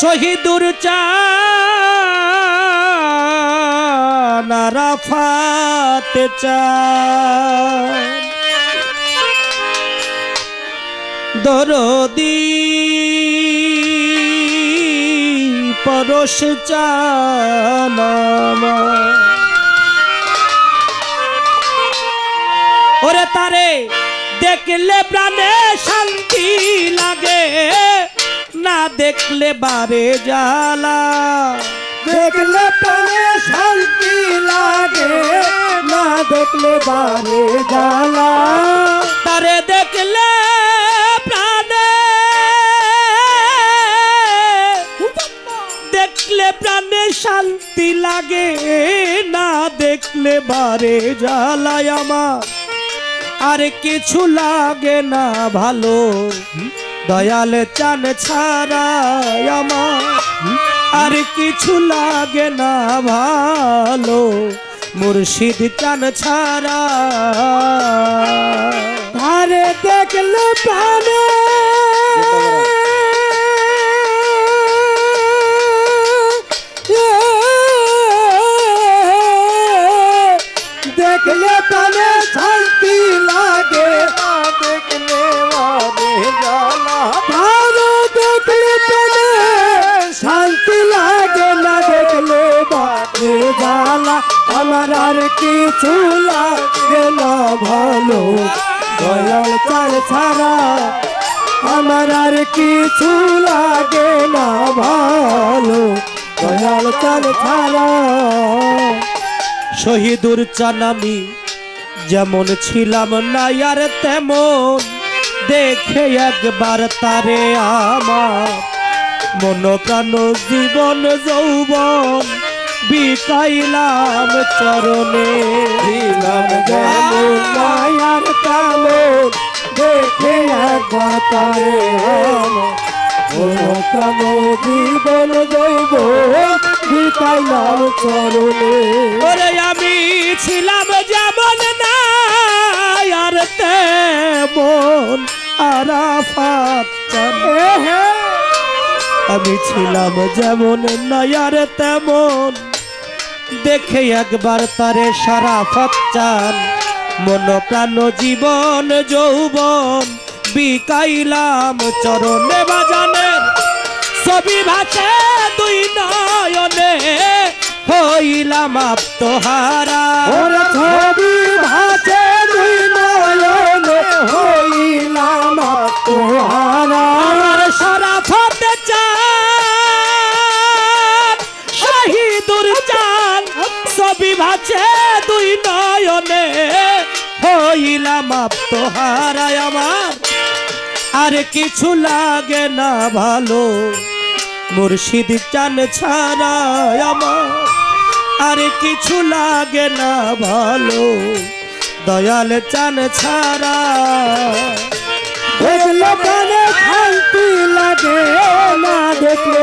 শহীদুর চান দরদি পরশ চান আমার। ওরে তারে দেখলে প্রাণে শান্তি দেখলে বারে জ্বালা। দেখলে প্রাণে শান্তি লাগে না দেখলে বারে জ্বালা। তারে দেখলে প্রাণে। দেখলে প্রাণে শান্তি লাগে না দেখলে বারে জ্বালায় আমার। আর কিছু লাগে না ভালো। দয়াল চান ছাড়া আর কিছু লাগে না ভালো। মুর্শিদ চান ছাড়া আমার আর কিছু লাগে ভালো। দয়াল চাল ছাড়া আমার আর কিছু লাগে না ভালো। দয়াল চাল ছাড়া শহীদুর চান আমি যেমন ছিলাম না আর তেমন, দেখে একবার তারে আমার মন প্রাণ জীবন, যৌবন বিকাইলাম চরণে। দিলাম যেমন মায়ার তেমন দেখে একবার তারে জীবন দৈব বিকাইলাম চরণে। ওরে আমি ছিলাম যেমন না আর তেমন আরাফাত। চান আমি ছিলাম যেমন নয়ার তেমন। দেখে একবার তারে সারা চান মন প্রাণ জীবন, যৌবন, বিকাইলাম চরণে বাজানের ছবি ভাসে দুই নয়নে, হইলাম ওরে ছবি দুই নয়নে, হইলাম তোহারা নয়নে হইলাম আত্মহারায় আমার। আর কিছু লাগে না ভালো, মুর্শিদ চান ছাড়া আমার। আর কিছু লাগে না ভালো, দয়াল চান ছাড়া লাগে না, দেখলে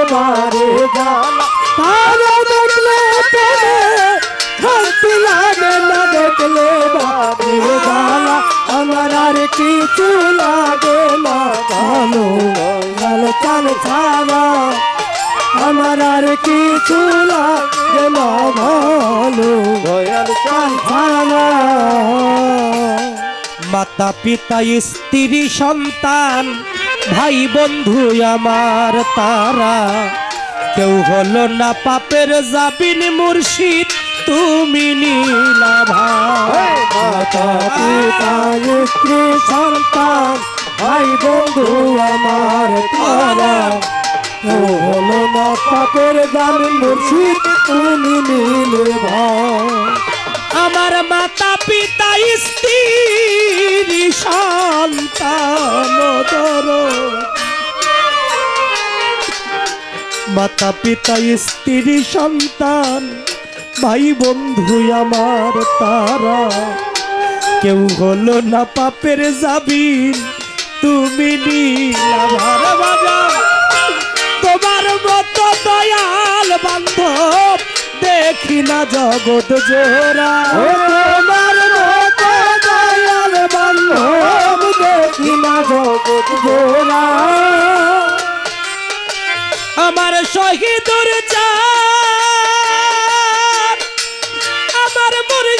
ছাড়া? মাতা পিতা, স্ত্রী, সন্তান, ভাই বন্ধু আমার তারা। কেউ হলো না পাপের জাবিন মুর্শিদ তুমি নীলা ভাই মাতা পিতা স্ত্রী সন্তান। ভাই বন্ধু আমার তারা। ও হলো না পাপের দান মুর্শিদ তুমি নীলে আমার মাতা পিতা স্ত্রী সন্তান মাতা পিতা স্ত্রী সন্তান ভাই বন্ধু আমার তারা কেউ হলো না পাপের যাবিন তুমি বাজা তোমার মতো দয়াল বান্ধব। দেখি না জগৎ জোড়া। তোমার মতো দয়াল বান্ধব দেখি না জগৎ গোরা আমার শহীদুর চান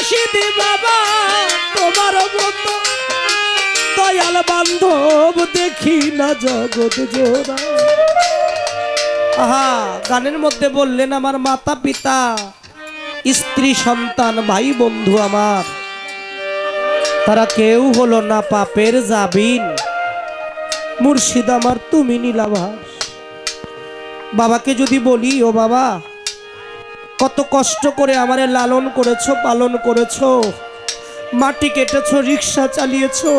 মুর্শিদি বাবা, তোমার মতো দয়াল বান্ধব, দেখি না জগৎ জোড়া। আহা, গানের মধ্যে বললেন আমার মাতা পিতা, স্ত্রী, সন্তান, ভাই, বন্ধু আমার। তারা কেউ হলো না পাপের জাবিন। মুর্শিদ আমার, তুমি নীলাভাস বাবাকে যদি বলি, ও বাবা কত কষ্ট করে আমারে লালন করেছ, পালন করেছ। মাটি কেটেছো, রিক্সা চালিয়েছো,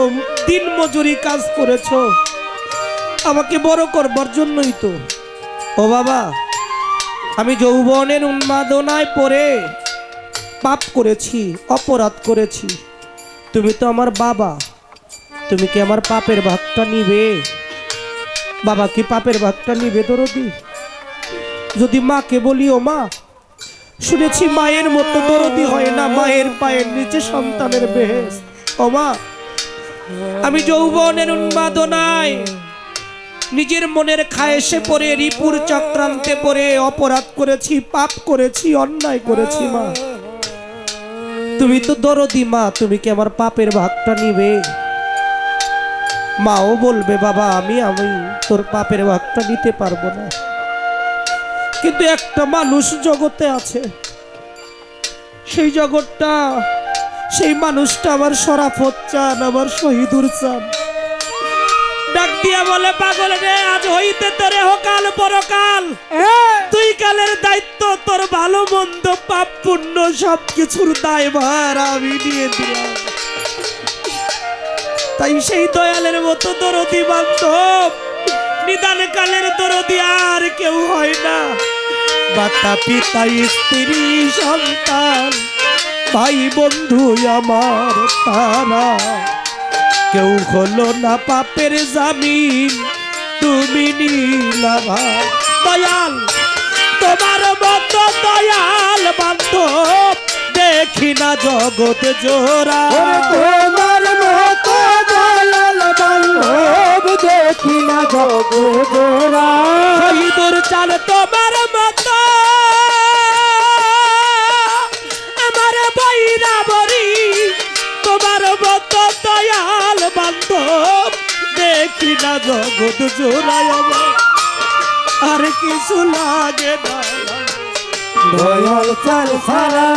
দিন মজুরি কাজ করেছ। আমাকে বড় করবার জন্যই তো। ও বাবা, আমি যৌবনের উন্মাদনায় পড়ে পাপ করেছি, অপরাধ করেছি। তুমি তো আমার বাবা, তুমি কি আমার পাপের ভাগটা নিবে? বাবা কি পাপের ভাগটা নিবে দরদি যদি মাকে বলি ও মা শুনেছি মায়ের মতো দরদি হয় না, মায়ের পায়ের নিচে সন্তানের বেহেস ও মা আমি যৌবনের উন্মাদনায় নিজের মনের খায়েশে পড়ে রিপুর চক্রান্তে পড়ে অপরাধ করেছি, পাপ করেছি, অন্যায় করেছি, মা। তুমি তো দরদি, মা, তুমি কি আমার পাপের ভাগটা নিবে? মাও বলবে, বাবা, আমি আমি তোর পাপের ভাগটা নিতে পারব না। কিন্তু একটা মানুষ জগতে আছে। সেই জগৎটা সেই মানুষটা আমার সরাফত চান আমার শহীদুর চান। ডাক দিয়া বলে পাগল রে আজ হইতে তোরে হোকাল পরকাল। তুই কালের দায়িত্ব তোর ভালো মন্দ পাপ পুণ্য সব কিছুর দায়ভার আমি নিয়ে দিলাম তাই সেই দয়ালের মতো দরদি বান্ধব। নিদান কালের দরদি আর কেউ হয় না। মাতা পিতা স্ত্রী সন্তান ভাই বন্ধু আমার তারা। কেউ হলো না পাপের জামিন তুমি নীলাভা দয়াল তোমার মতো দয়াল বান্ধব দেখি না জগৎ জোড়া। তোমার মতো দয়াল বান্ধব দেখি না জগোরা শহীদুর চাল তোমার মতো মতো দয়াল বান্ধব, দেখি না জগৎ জোড়ায় আর কিছু লাগে দয়াল চাল সারা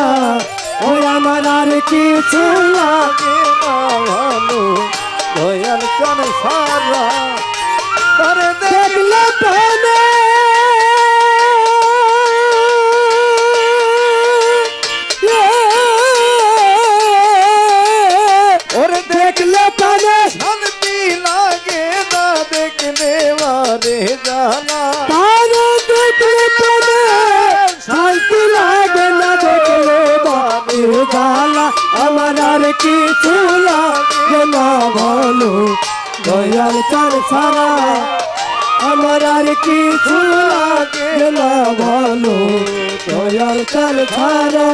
ওই আমার আর কিছু লাগে দয়াল চাল সারা আমার আর কিছু লাগে না ভালো। দয়াল চার সারা আমার আর কিছু লাগে না ভালো। দয়াল চার সারা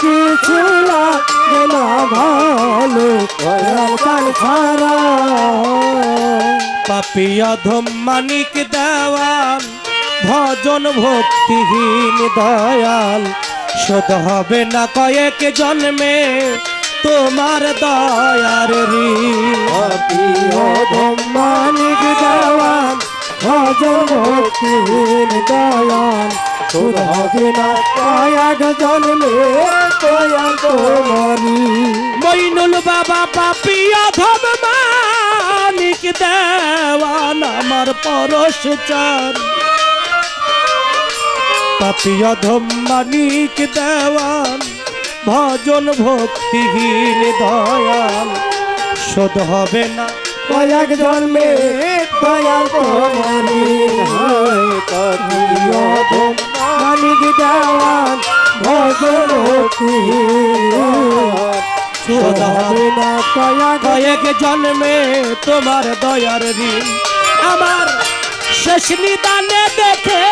কিছু লাগে না ভালো। দয়াল চাল সারা পাপিয়া ধম মানিক দেওয়াল, ভজন ভক্তিহীন দয়াল। শোধ হবে না কয়েক জন্মে তোমার দয়ার ঋণ। প্রিয় ধম্মানিক দেওয়ান ভজন ভক্তিহীন দয়াল। শুধ হবে না কয়াক জন্মে দয়াল তোমারি মইনুল বাবা পাপিয়া ধম মানিক দেওয়ান আমার পরশ চার পাপিয় ধম্মানিক দেওয়ান ভজন ভক্তিহীন দয়াল। শোধ হবে না কয়েক জন্মে দয়াল তোমারি। হয় করিও মানিক দেওয়ান। কয়েক জন্মে তোমার দয়ার ঋণ। আমার শেষ নিদানে দেখে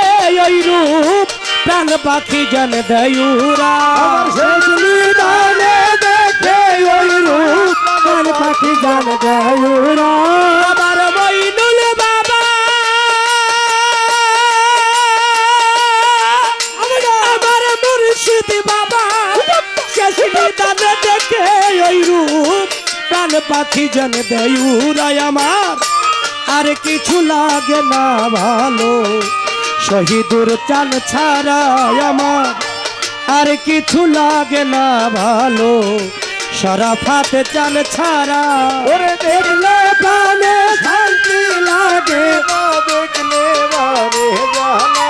ওই রূপ প্রাণ পাখি জন দয়ুরা শেষ নিদানে দেখে ওই রূপ মন পাখি জান দেয়ুরা পাখি জন দয়ুরাই আমার। আর কিছু লাগে না ভালো শহীদুর চান ছাড়া আমার। আর কিছু লাগে না ভালো সরাফাত চান ছাড়া। ওরে দেখলে প্রাণে শান্তি লাগে। দেখলে বারে জানা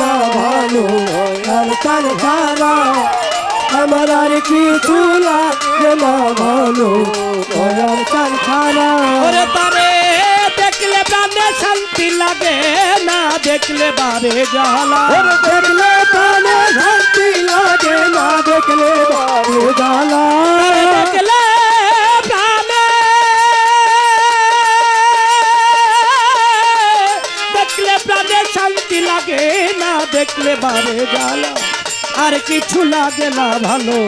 না ভালো আর তার ছাড়া আমার আর কিছু লাগে না ভালো আর তার ওরে তারে দেখলে প্রাণে শান্তি লাগে না দেখলে বারে জ্বালা। দেখলে প্রাণে শান্তি লাগে না দেখলে বারে তারে দেখলে শান্তি লাগে না দেখলে বারে জ্বালা আর কিছু লাগে না ভালো,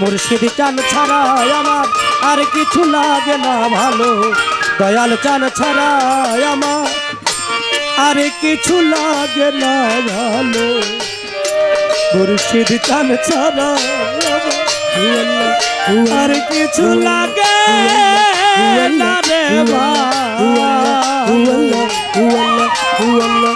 মুর্শিদ চান ছাড়া আমার। আর কিছু লাগে না ভালো, দয়াল চান ছাড়া আমার। আর কিছু লাগে না ভালো, মুর্শিদ চান ছাড়া আর কিছু লাগে